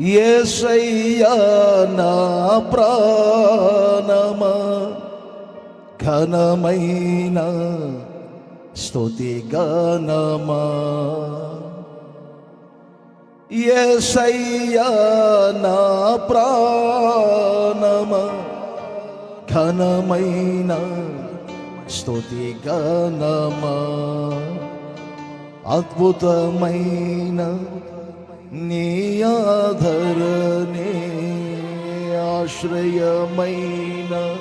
ఏసయ్యా నా ప్రాణమా ఘనమైన స్తుతి గణమా ఏసయ్యా నా ప్రాణమా ఘనమైన స్తుతి గణమా అద్భుతమైన నీ ఆశ్రయమైన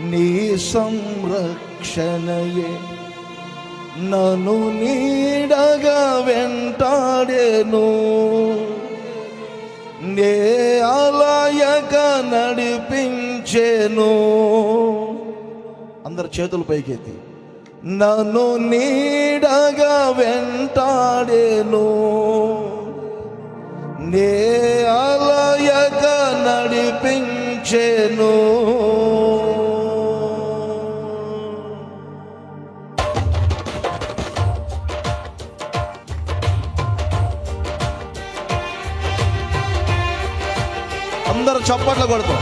నీ సంరక్షణయే. నను నీడగా వెంటాడేను. నే అలాయక నడిపించేను. అందరు చేతులు పైకెత్తి. నన్ను నీడగా వెంటాడేను. నే అలయక నడిపించేను. అందరూ చప్పట్లు కొడతాం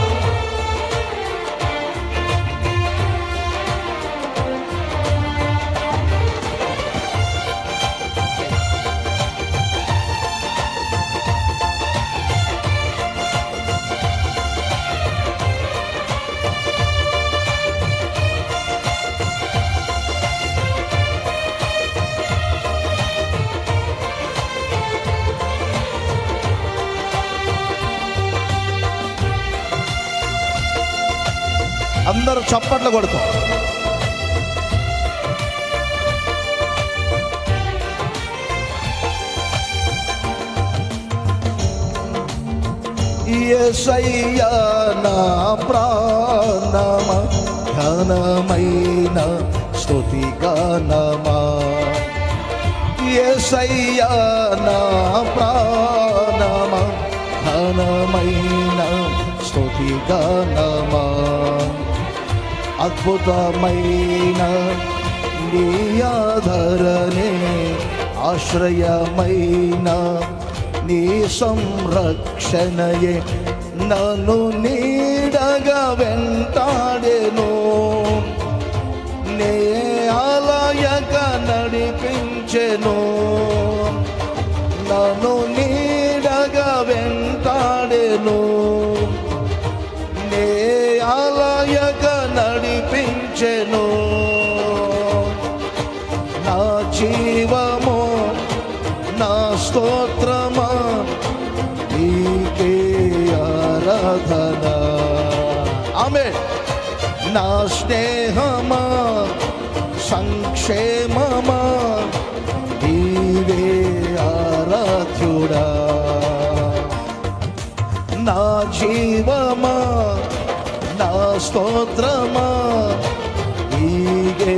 అందరూ చప్పట్లు కొడతాం ఎసయ్యా నా ప్రాణమ ఘనమైన స్తుతి గానమా. ఎసయ్యా నా ప్రాణమ ఘనమైన స్తుతి గానమా. అద్భుతమైన నీ ఆధరణే ఆశ్రయమైన నీ సంరక్షణయే. నన్ను నీడగా వెంటాడెను. నే ఆలయక నడిపించెను. నా స్నేహమా సంక్షేమమా నీవే ఆరాధ్యుడా నా జీవమా నా స్తోత్రమా నీగే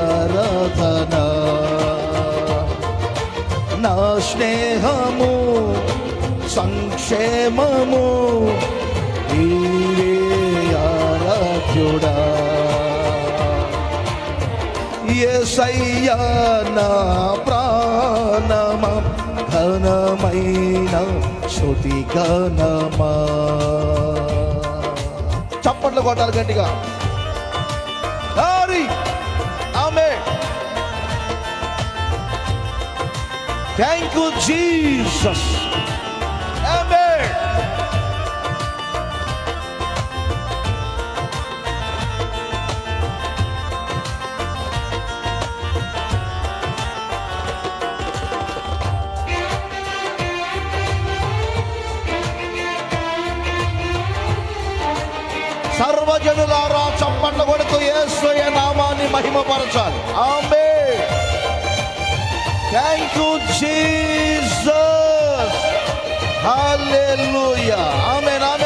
ఆరాధన నా స్నేహము సంక్షేమము ఆరాధ్యుడా ఎసయ్యా నా ప్రాణమ ఘనమైన శృతి గణమా చప్పట్లు కొట్టాలి గట్టిగా. హరి ఆమె. థ్యాంక్ యూ జీసస్ సర్వజనులారా చప్పట్లు కొడుతూ యేసయ్య నామాన్ని మహిమపరచాలి. ఆమె thank you Jesus hallelujah amen amen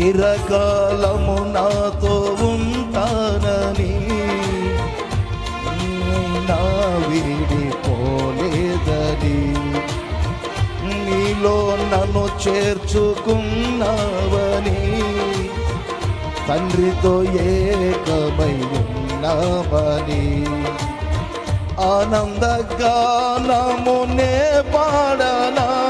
చిరకాలము నాతో ఉంటానని నా విడిపోలేదని నీలో నన్ను చేర్చుకున్నావని. తండ్రితో ఏకమై ఉన్నామని. ఆనందగానమునే పాడనా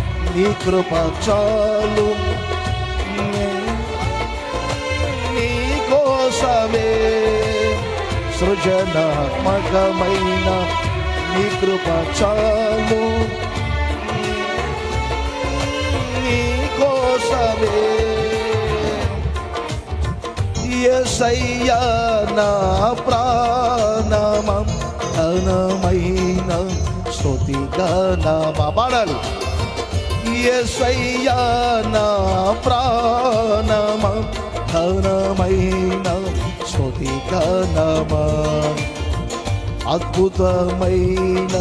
నీ కృప చాలు. నీ కోసమే సృజనాత్మకమైన నీ కృప చాలు. నీ కోసమే ఎసయ్యా నా ప్రాణమం ఘనమైన స్తుతిగానమా పాడాలి. ఎసయ్యా నా ప్రాణమం ఘనమైన స్తుతిగానమా అద్భుతమైన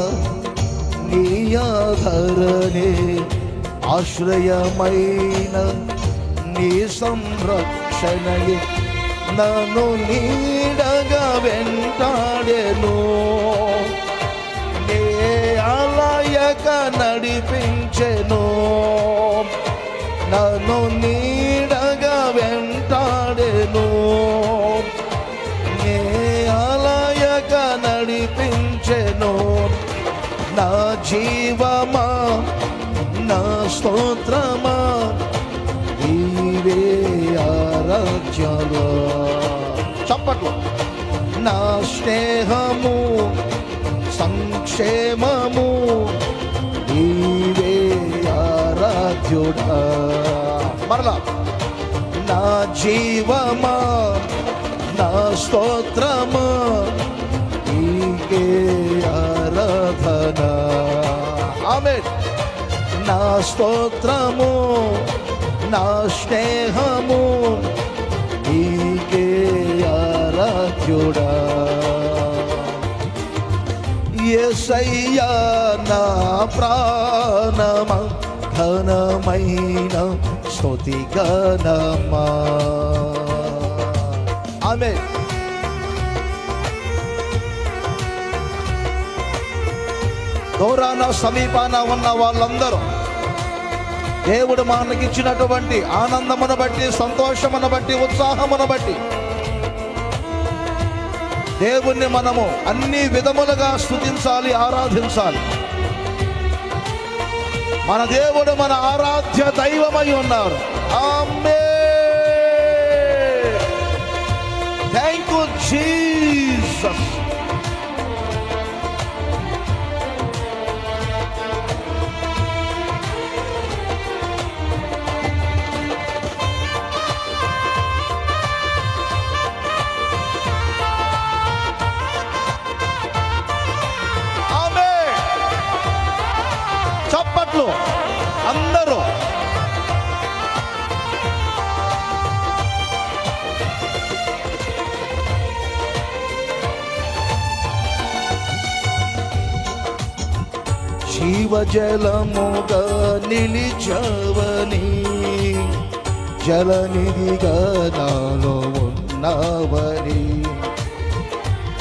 నీయాధరణే ఆశ్రయమైన నీ సంరక్షణయే. నన్ను నీడగా వెంటాడెను. అలయక నడిపించెను. నన్ను నీడగా వెంటాడెను. నే అలయక నడిపించెను. నా జీవమా నా స్తోత్రమా ఇవే ఆరాధ్యాలు చప్పట్లు నా స్నేహము సంక్షేమము ఆరాధ్యుడా మరలా నా జీవమా నా స్తోత్రమా నీకే ఆరాధన ఆమె నా స్తోత్రము నా స్నేహము నీకే ఆరాధ్యుడా ఎసయ్యా నా ప్రాణమ ఘనమైన స్తుతి ఘనమా ఆమె దూరాన సమీపాన ఉన్న వాళ్ళందరూ దేవుడు మనకిచ్చినటువంటి ఆనందమును బట్టి సంతోషమును బట్టి ఉత్సాహమును బట్టి దేవుణ్ణి మనము అన్ని విధములుగా స్థుతించాలి ఆరాధించాలి. మన దేవుడు మన ఆరాధ్య దైవమై ఉన్నారు. థ్యాంక్ యూ జీసస్ అందరూ అందరూ. జీవజలముగా నిలిచవని జలనిధిగా నాలో ఉన్నావని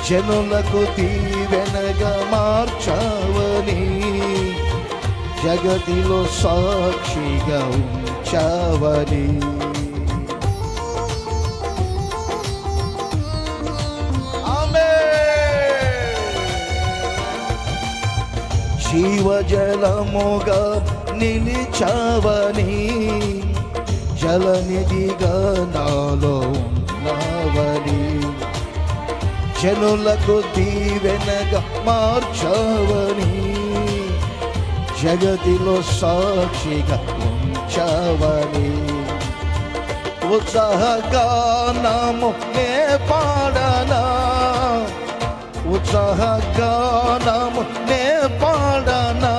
జనులకు తీవెనగా మార్చవని జగతిలో సాక్షిగా ఉంచవని. జీవజలముగా నిలిచవని జలనిధిగా నాలో ఉన్నావని. జనులకు దీవెనగా మార్చవని. జగతిలో సాక్షిగా ఉంచావని ఉత్సాహగానము నే పాడనా? ఉత్సాహగానము నే పాడనా?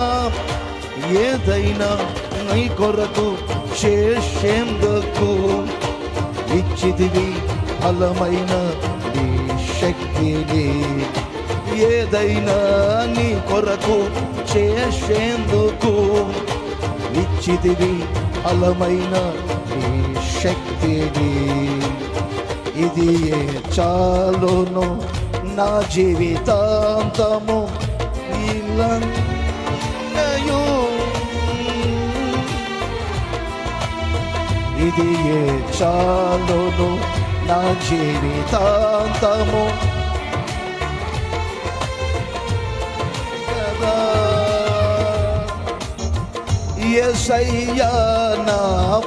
ఏదైనా నీ కొరకు చేసేందుకు ఇచ్చిదివి ఫలమైన నీ శక్తిని. ఏదైనా నీ కొరకు చేసేందుకు ఇచ్చిదివి అలమైన నీ శక్తిని ఇది ఏ చాలును నా జీవితాంతము? ఇలంగయు ఇది ఏ చాలును నా జీవితాంతము? ఎసయ్యా నా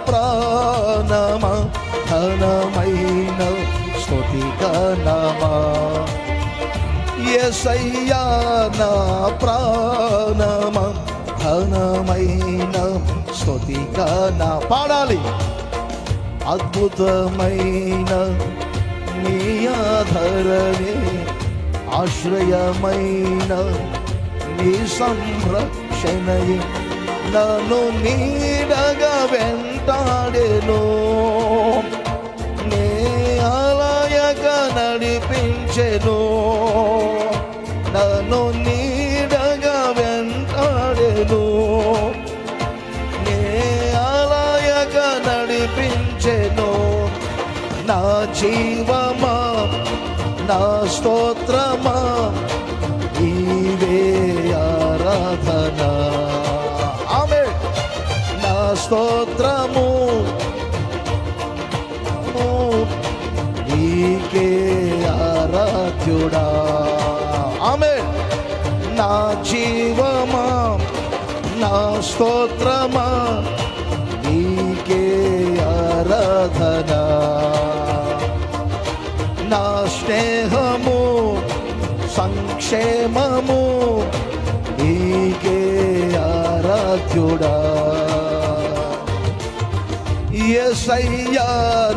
ప్రాణమ ఘనమైన స్థుతి గణమా ఎసయ్యా నా ప్రాణమ ఘనమైన స్థుతి గణ పాడాలి. అద్భుతమైన నీ ఆధరణే ఆశ్రయమైన నీ సంరక్షణయే. నన్ను నీడగా వెంటాడెను. నే ఆలయగా నడిపించెను. నన్ను నీడగా వెంటాడెను. నే ఆలయగా నడిపించెను. నా జీవమా నా స్తోత్రమా నీవే ఆరాధన. ఆమె స్తోత్రము. నీకే ఆరాధ్యుడా. ఆమె నా జీవమా నా స్తోత్రమా నీకే ఆరాధన. నా స్నేహము సంక్షేమము నీకే ఆరాధ్యుడా. ఎసయ్యా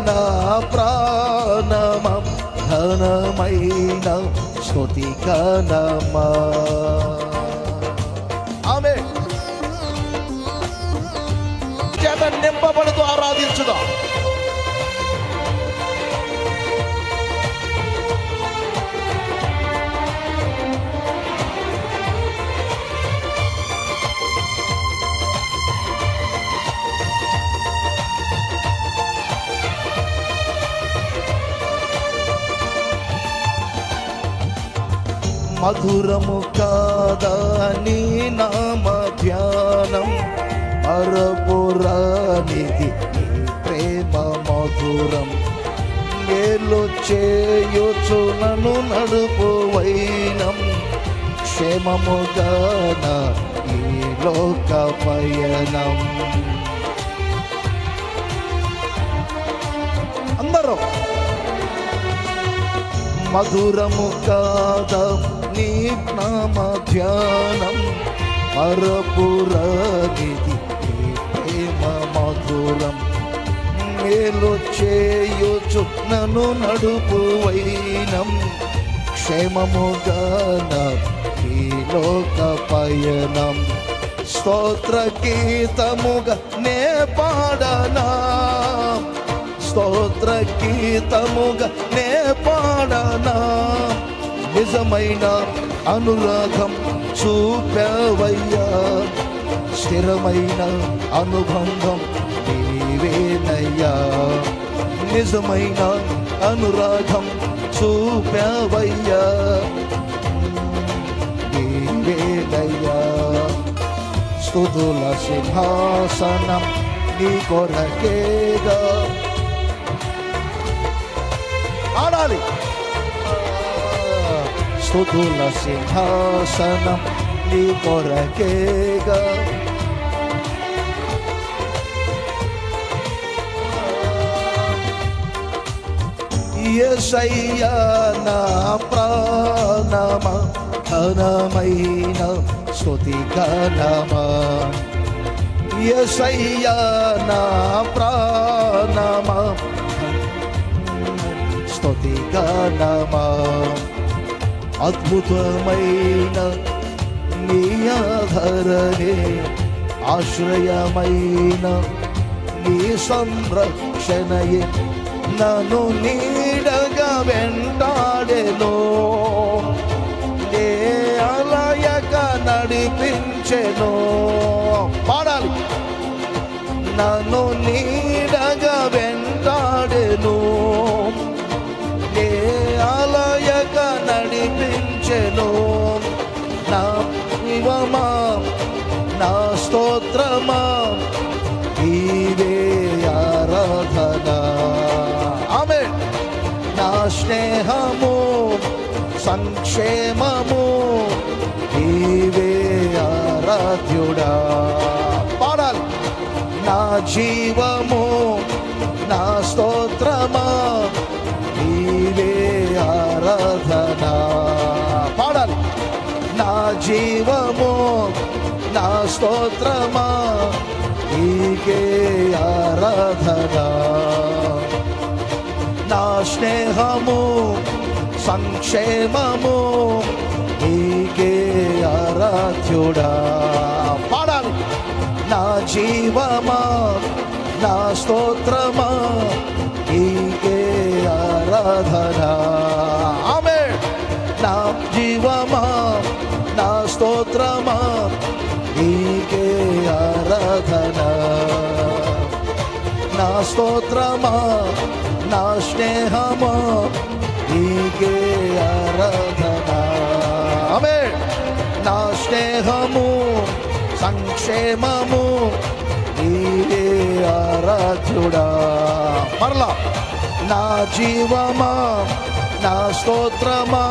నా ప్రాణమ ఘనమైన స్తుతి గణమా ఆమె. చేత నింపబడుతూ ఆరాధించుదాం. మధురము కాదా నీ నామ ధ్యానం? మరపురానిది ప్రేమ మధురం. మేలు చేయొచ్చు నన్ను నడుపు వైనం. క్షేమముగాన ఈ లోక పయనం. అందరూ మధురము కాదా నీ నామ ధ్యానం మరపురనిది ప్రేమ మధురం మేలు చేయుచు నన్ను నడుపు వైనం. క్షేమముగాన ఈ లోక పయనం. స్తోత్ర గీతముగా నే పాడనా? స్తోత్ర గీతముగా నే పాడనా? నిజమైన అనురాగం చూపావయ్యా. స్థిరమైన అనుబంధం నీవేనయ్యా. నిజమైన అనురాగం చూపావయ్యా. నీవేనయ్యా. స్థుతుల సింహాసనం నీ కొరకేగా. ఆడాలి. స్తుతుల సింహాసనం నీ కొరకేగా ఎసయ్యా నా ప్రాణమ ఘనమైన స్తుతి ఘనమా ఎసయ్యా నా ప్రాణమ స్తుతి ఘనమా అద్భుతమైన నీ ఆధరణే ఆశ్రయమైన నీ సంరక్షణయే. నన్ను నీడగా వెంటాడెను. నే అలయక నడిపించెను. పాడాలి. నన్ను నీడగా వెంటాడెను. నడిపించెను నా శివమా నా స్తోత్రమా ఇవే ఆరాధన. ఆమె నా స్నేహము సంక్షేమము ఇవే ఆరాధ్యుడా. పాడాలి. నా జీవ జీవము నా స్తోత్రమా? నీకే ఆరాధనా? నా స్నేహము సంక్షేమము నీకే ఆరాధ్యుడా? పాడాలి. నా జీవమా నా స్తోత్రమా నీకే ఆరాధనా? ఆమె నా జీవమా నీకే ఆరాధన. నా స్తోత్రమా నా స్నేహమా నీకే ఆరాధన. ఆమె నా స్నేహము సంక్షేమము నీవే ఆరాధ్యుడా. మరలా నా జీవమా నా స్తోత్రమా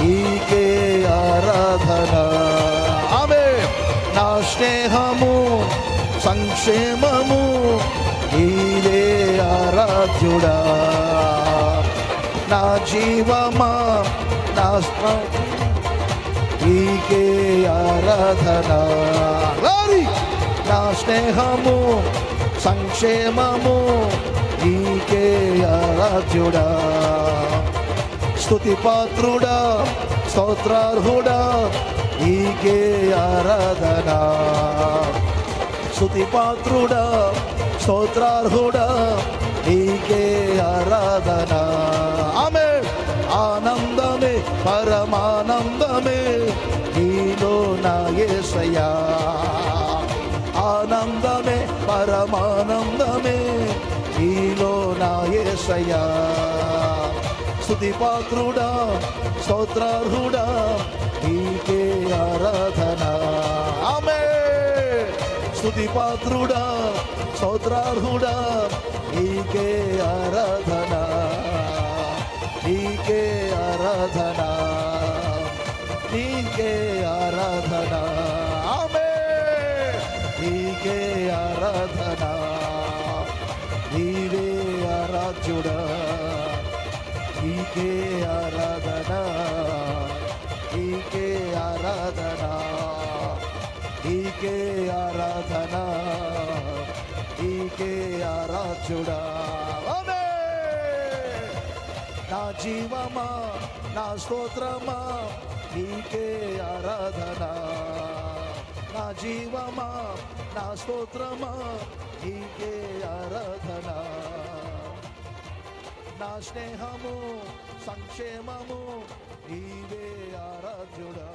నీకే ఆరాధనా. నా స్నేహము సంక్షేమము నీవే ఆరాధ్యుడా. నా జీవమా నా నీకే ఆరాధన. నా స్నేహము సంక్షేమము నీకే ఆరాధ్యుడా. స్తుతి పాత్రుడా స్తోత్రార్హుడా నీకే ఆరాధన స్తుతి పాత్రుడా స్తోత్రార్హుడా నీకే ఆరాధన ఆమె ఆనందమే పరమానందమే నీలో నా యేసయ్యా ఆనందమే పరమానందమే నీలో నా యేసయ్యా స్థుతి పాత్రుడా స్తోత్రార్హుడా నీకే ఆరాధన. ఆమె! స్థుతి పాత్రుడా స్తోత్రార్హుడా నీకే ఆరాధన. నీకే ఆరాధన. నీకే ఆరాధన. ఆమె! నీకే ఆరాధన. నీవే ఆరాధ్యుడా. నీకే ఆరాధన? నీకే ఆరాధన? నీకే ఆరాధన? నీకే ఆరాధ్యుడా? నా జీవమా నా స్తోత్రమా? నీకే ఆరాధన? నా జీవమా నా స్తోత్రమా? నీకే ఆరాధనా? నా స్నేహము సంక్షేమము నీవే ఆరాధ్యుడా.